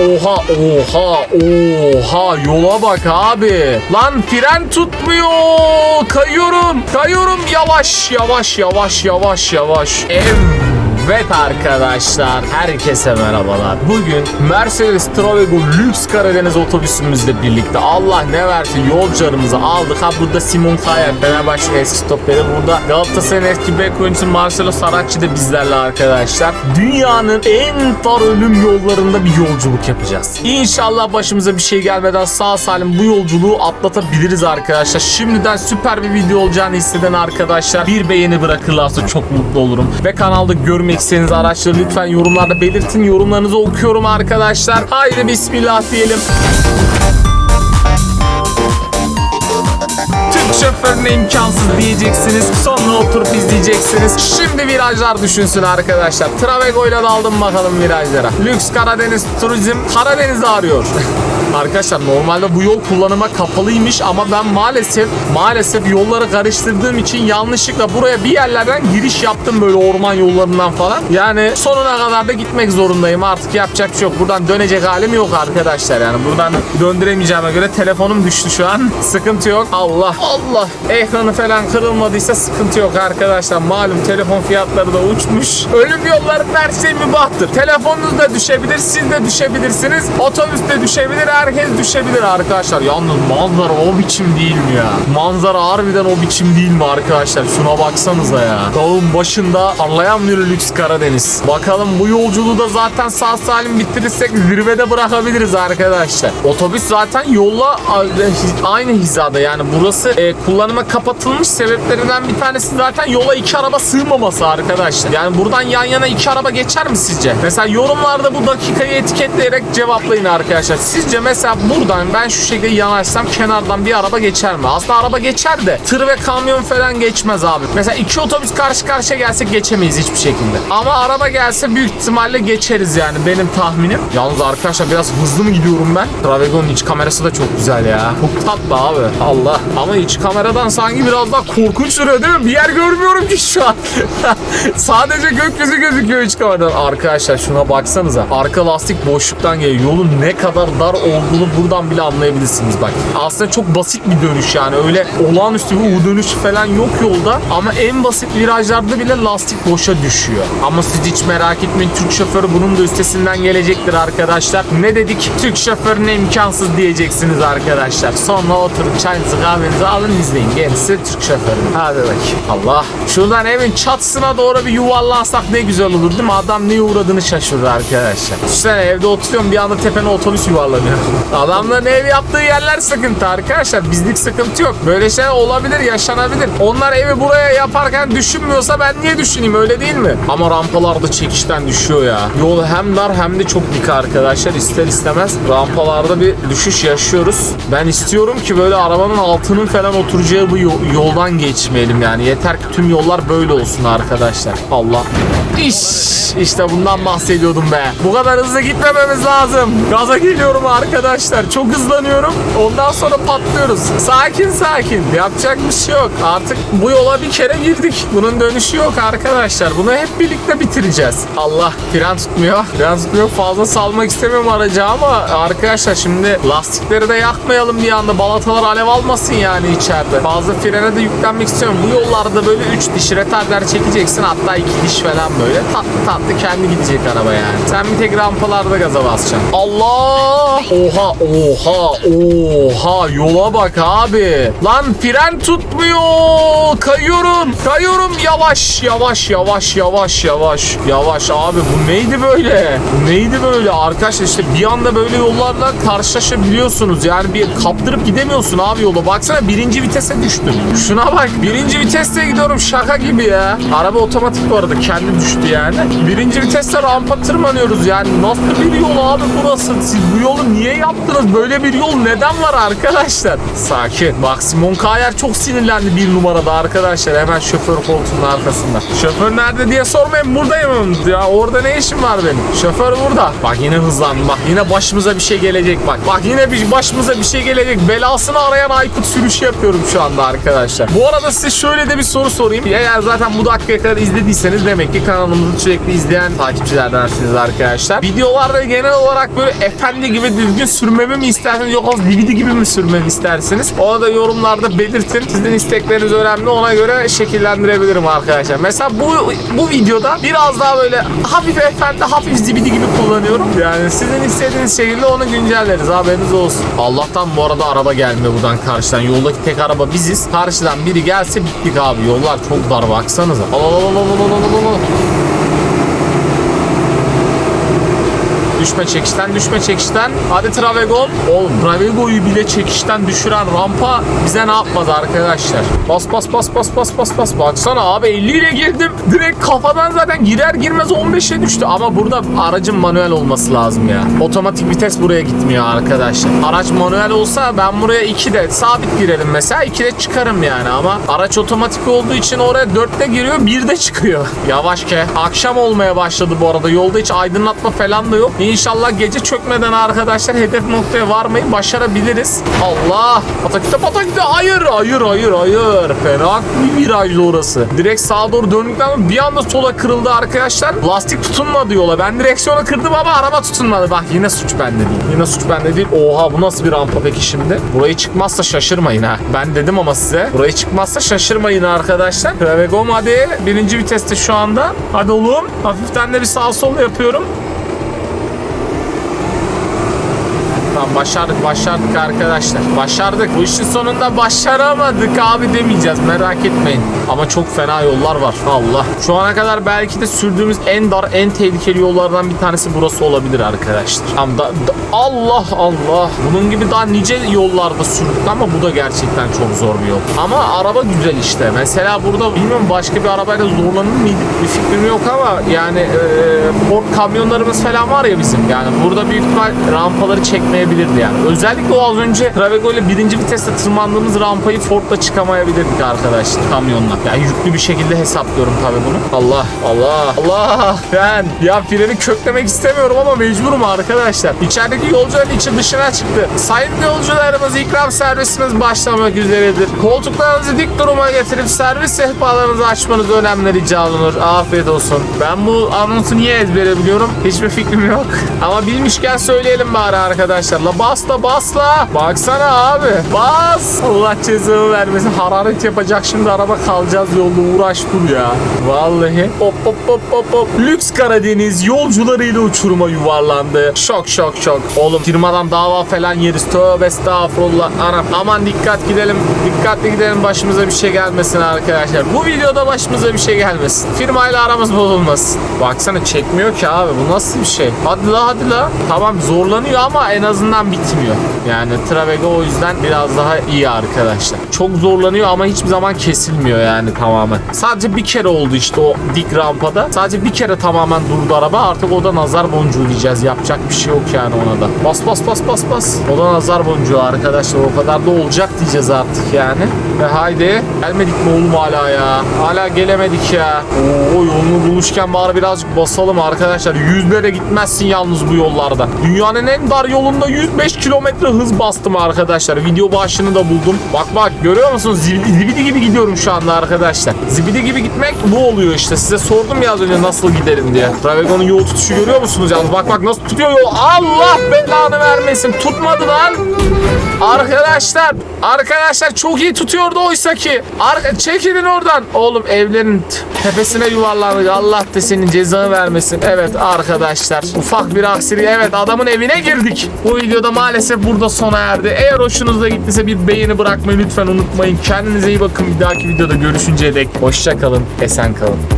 Oha oha oha yola bak abi. Lan fren tutmuyor. Kayıyorum. Kayıyorum yavaş yavaş yavaş yavaş yavaş. Evet arkadaşlar herkese merhabalar. Bugün Mercedes Travego Lüks Karadeniz otobüsümüzle birlikte Allah ne versin yolcularımızı aldık. Ha burada Simon Kaya Fenerbahçe eski stoperi burada. Galatasaray'ın eski bek oyuncusu Marcelo Saratçı da bizlerle arkadaşlar. Dünyanın en tar ölüm yollarında bir yolculuk yapacağız. İnşallah başımıza bir şey gelmeden sağ salim bu yolculuğu atlatabiliriz arkadaşlar. Şimdiden süper bir video olacağını hisseden arkadaşlar bir beğeni bırakırlarsa çok mutlu olurum. Ve kanalda görmek istediğiniz araçları lütfen yorumlarda belirtin. Yorumlarınızı okuyorum arkadaşlar. Haydi bismillah diyelim. Türk şoförüne imkansız diyeceksiniz. Sonra oturup izleyeceksiniz. Şimdi virajlar düşünsün arkadaşlar. Travego ile daldım bakalım virajlara. Lüks Karadeniz Turizm Karadeniz'i arıyor. arkadaşlar normalde bu yol kullanıma kapalıymış ama ben maalesef maalesef yolları karıştırdığım için yanlışlıkla buraya bir yerlerden giriş yaptım böyle orman yollarından falan. Yani sonuna kadar da gitmek zorundayım. Artık yapacak bir şey yok. Buradan dönecek halim yok arkadaşlar. Yani buradan döndüremeyeceğime göre telefonum düştü şu an. Sıkıntı yok. Allah Allah. Ekranı falan kırılmadıysa sıkıntı yok arkadaşlar. Malum telefon fiyatları da uçmuş. Ölüm yollarında her şey mübahtır. Telefonunuz da düşebilir, siz de düşebilirsiniz. Otobüs de düşebilir, herkes düşebilir arkadaşlar. Yalnız manzara o biçim değil mi ya? Manzara harbiden o biçim değil mi arkadaşlar? Şuna baksanıza ya. Dağın başında parlayan bir lüks Karadeniz. Bakalım bu yolculuğu da zaten sağ salim bitirirsek zirvede bırakabiliriz arkadaşlar. Otobüs zaten yolla aynı hizada yani burası e, kullanıma kapatılmış sebeplerinden bir tanesi zaten yola iki araba sığmaması arkadaşlar. Yani buradan yan yana iki araba geçer mi sizce? Mesela yorumlarda bu dakikayı etiketleyerek cevaplayın arkadaşlar. Sizce mesela buradan ben şu şekilde yanaşsam kenardan bir araba geçer mi? Aslında araba geçer de tır ve kamyon falan geçmez abi. Mesela iki otobüs karşı karşıya gelsek geçemeyiz hiçbir şekilde. Ama araba gelse büyük ihtimalle geçeriz yani benim tahminim. Yalnız arkadaşlar biraz hızlı mı gidiyorum ben? Travego'nun iç kamerası da çok güzel ya. Çok tatlı abi. Allah. Ama iç kameradan sanki biraz daha korkunç duruyor değil mi? Bir yer görmüyorum ki şu an. Sadece gökyüzü gözüküyor iç kameradan. Arkadaşlar şuna baksanıza. Arka lastik boşluktan geliyor. Yolun ne kadar dar olduğunu buradan bile anlayabilirsiniz bak. Aslında çok basit bir dönüş yani. Öyle olağanüstü bir U dönüş falan yok yolda. Ama en basit virajlarda bile lastik boşa düşüyor. Ama siz hiç merak etmeyin. Türk şoförü bunun da üstesinden gelecektir arkadaşlar. Ne dedik? Türk şoförüne imkansız diyeceksiniz arkadaşlar. Sonra oturup çayınızı kahvenizi alın izleyin. Gerisi Türk şoförü. Hadi bakayım. Allah. Şuradan evin çatısına doğru bir yuvarlansak ne güzel olur değil mi? Adam neye uğradığını şaşırır arkadaşlar. Düşünsene evde oturuyorum bir anda tepene otobüs yuvarlanıyor. Adamların ev yaptığı yerler sıkıntı arkadaşlar. Bizlik sıkıntı yok. Böyle şeyler olabilir, yaşanabilir. Onlar evi buraya yaparken düşünmüyorsa ben niye düşüneyim öyle değil mi? Ama rampalarda çekişten düşüyor ya. Yol hem dar hem de çok dik arkadaşlar. İster istemez rampalarda bir düşüş yaşıyoruz. Ben istiyorum ki böyle arabanın altının falan oturacağı bu yo- yoldan geçmeyelim yani. Yeter ki tüm yollar böyle olsun arkadaşlar. Allah. İş, işte bundan bahsediyordum be. Bu kadar hızlı gitmememiz lazım. Gaza geliyorum arkadaşlar. Çok hızlanıyorum. Ondan sonra patlıyoruz. Sakin sakin. Yapacak bir şey yok. Artık bu yola bir kere girdik. Bunun dönüşü yok arkadaşlar. Bunu hep birlikte bitireceğiz. Allah fren tutmuyor. Fren tutmuyor. Fazla salmak istemiyorum aracı ama arkadaşlar şimdi lastikleri de yakmayalım bir anda. Balatalar alev almasın yani içeride. Fazla frene de yüklenmek istiyorum. Bu yollarda böyle 3 diş retarder çekeceksin. Hatta 2 diş falan böyle. Tatlı tatlı kendi gidecek araba yani. Sen bir tek rampalarda gaza basacaksın. Allah! Oha oha oha yola bak abi. Lan fren tutmuyor. Kayıyorum. Kayıyorum yavaş yavaş yavaş yavaş yavaş. Yavaş abi bu neydi böyle? Bu neydi böyle? Arkadaşlar işte bir anda böyle yollarla karşılaşabiliyorsunuz. Yani bir kaptırıp gidemiyorsun abi yola. Baksana birinci vitese düştüm. Şuna bak. Birinci viteste gidiyorum şaka gibi ya. Araba otomatik bu arada kendi düştü yani. Birinci viteste rampa tırmanıyoruz yani. Nasıl bir yol abi burası? Siz bu yolu niye yaptınız? Böyle bir yol neden var arkadaşlar? Sakin. Bak Simon Kayer çok sinirlendi bir numarada arkadaşlar. Hemen şoför koltuğunun arkasında. Şoför nerede diye sormayın. Buradayım. Ya orada ne işim var benim? Şoför burada. Bak yine hızlandı. Bak yine başımıza bir şey gelecek bak. Bak yine bir başımıza bir şey gelecek. Belasını arayan Aykut sürüşü yapıyor yapıyorum şu anda arkadaşlar. Bu arada size şöyle de bir soru sorayım. Eğer zaten bu dakikaya kadar izlediyseniz demek ki kanalımızı sürekli izleyen takipçilerdensiniz arkadaşlar. Videolarda genel olarak böyle efendi gibi düzgün sürmemi mi istersiniz yoksa DVD gibi mi sürmemi istersiniz? Onu da yorumlarda belirtin. Sizin istekleriniz önemli. Ona göre şekillendirebilirim arkadaşlar. Mesela bu bu videoda biraz daha böyle hafif efendi, hafif zibidi gibi kullanıyorum. Yani sizin istediğiniz şekilde onu güncelleriz. Haberiniz olsun. Allah'tan bu arada araba gelmiyor buradan karşıdan. Yoldaki tek araba biziz. Karşıdan biri gelse bittik abi. Yollar çok dar baksanıza. Al al al al al al Düşme çekişten, düşme çekişten. Hadi Travegon. Oğlum Travego'yu bile çekişten düşüren rampa bize ne yapmadı arkadaşlar? Bas bas bas bas bas bas bas. Baksana abi 50 ile girdim. Direkt kafadan zaten girer girmez 15'e düştü. Ama burada aracın manuel olması lazım ya. Otomatik vites buraya gitmiyor arkadaşlar. Araç manuel olsa ben buraya 2'de sabit girelim mesela. 2'de çıkarım yani ama araç otomatik olduğu için oraya 4'te giriyor 1'de çıkıyor. Yavaş ke. Akşam olmaya başladı bu arada. Yolda hiç aydınlatma falan da yok. İnşallah gece çökmeden arkadaşlar hedef noktaya varmayı başarabiliriz. Allah! Pataküte pataküte hayır hayır hayır hayır. Fena bir virajlı orası. Direkt sağa doğru döndükten sonra bir anda sola kırıldı arkadaşlar. Lastik tutunmadı yola. Ben direksiyonu kırdım ama araba tutunmadı. Bak yine suç bende değil. Yine suç bende değil. Oha bu nasıl bir rampa peki şimdi? Burayı çıkmazsa şaşırmayın ha. Ben dedim ama size. Burayı çıkmazsa şaşırmayın arkadaşlar. Travegom hadi. Birinci viteste şu anda. Hadi oğlum. Hafiften de bir sağ sol yapıyorum. Tamam başardık başardık arkadaşlar. Başardık. Bu işin sonunda başaramadık abi demeyeceğiz merak etmeyin. Ama çok fena yollar var. Allah. Şu ana kadar belki de sürdüğümüz en dar en tehlikeli yollardan bir tanesi burası olabilir arkadaşlar. Ama da, da- Allah Allah. Bunun gibi daha nice yollarda sürdük ama bu da gerçekten çok zor bir yol. Ama araba güzel işte. Mesela burada bilmiyorum başka bir arabayla zorlanır mıydık bir fikrim yok ama yani e, Ford kamyonlarımız falan var ya bizim. Yani burada büyük ihtimal rampaları çekmeyebilirdi yani. Özellikle o az önce Travego ile birinci viteste tırmandığımız rampayı Ford'la çıkamayabilirdik arkadaşlar kamyonla. Yani yüklü bir şekilde hesaplıyorum tabii bunu. Allah Allah Allah ben ya freni köklemek istemiyorum ama mecburum arkadaşlar. İçerideki yolcuların içi dışına çıktı. Sayın yolcularımız ikram servisimiz başlamak üzeredir. Koltuklarınızı dik duruma getirip servis sehpalarınızı açmanız önemli rica olunur. Afiyet olsun. Ben bu anonsu niye ezbere biliyorum? Hiçbir fikrim yok. Ama bilmişken söyleyelim bari arkadaşlar. La bas la bas la. Baksana abi. Bas. Allah cezanı vermesin. Hararet yapacak şimdi araba kalacağız yolda uğraş dur ya. Vallahi. Hop hop hop hop hop. Lüks Karadeniz yolcularıyla uçuruma yuvarlandı. Şok şok şok. Oğlum firmadan dava falan yeriz. Tövbe estağfurullah. Anam aman dikkat gidelim. Dikkatli gidelim başımıza bir şey gelmesin arkadaşlar. Bu videoda başımıza bir şey gelmesin. Firmayla aramız bozulmasın. Baksana çekmiyor ki abi. Bu nasıl bir şey? Hadi la hadi la. Tamam zorlanıyor ama en azından bitmiyor. Yani Travego o yüzden biraz daha iyi arkadaşlar. Çok zorlanıyor ama hiçbir zaman kesilmiyor yani tamamen. Sadece bir kere oldu işte o dik rampada. Sadece bir kere tamamen durdu araba. Artık o da nazar boncuğu diyeceğiz. Yapacak bir şey yok yani ona da. Bas bas bas bas bas. O da nazar boncuğu arkadaşlar. O kadar da olacak diyeceğiz artık yani. Ve haydi. Gelmedik mi oğlum hala ya? Hala gelemedik ya. Oo yolunu bulmuşken bari birazcık basalım arkadaşlar. Yüzlere gitmezsin yalnız bu yollarda. Dünyanın en dar yolunda 105 kilometre hız bastım arkadaşlar. Video başını da buldum. Bak bak görüyor musunuz? Zibidi, zibidi gibi gidiyorum şu anda arkadaşlar. Zibidi gibi gitmek bu oluyor işte. Size sordum ya az önce nasıl gidelim diye. Travego'nun yol tutuşu görüyor musunuz yalnız? Bak bak nasıl tutuyor yol. Allah belanı vermesin. Tutmadı lan. Arkadaşlar, arkadaşlar çok iyi tutuyordu oysa ki. Arka, çekilin oradan. Oğlum evlerin tepesine yuvarlandık. Allah da senin cezanı vermesin. Evet arkadaşlar, ufak bir aksilik. Evet adamın evine girdik. Bu videoda maalesef burada sona erdi. Eğer hoşunuza gittiyse bir beğeni bırakmayı lütfen unutmayın. Kendinize iyi bakın. Bir dahaki videoda görüşünceye dek hoşça kalın, esen kalın.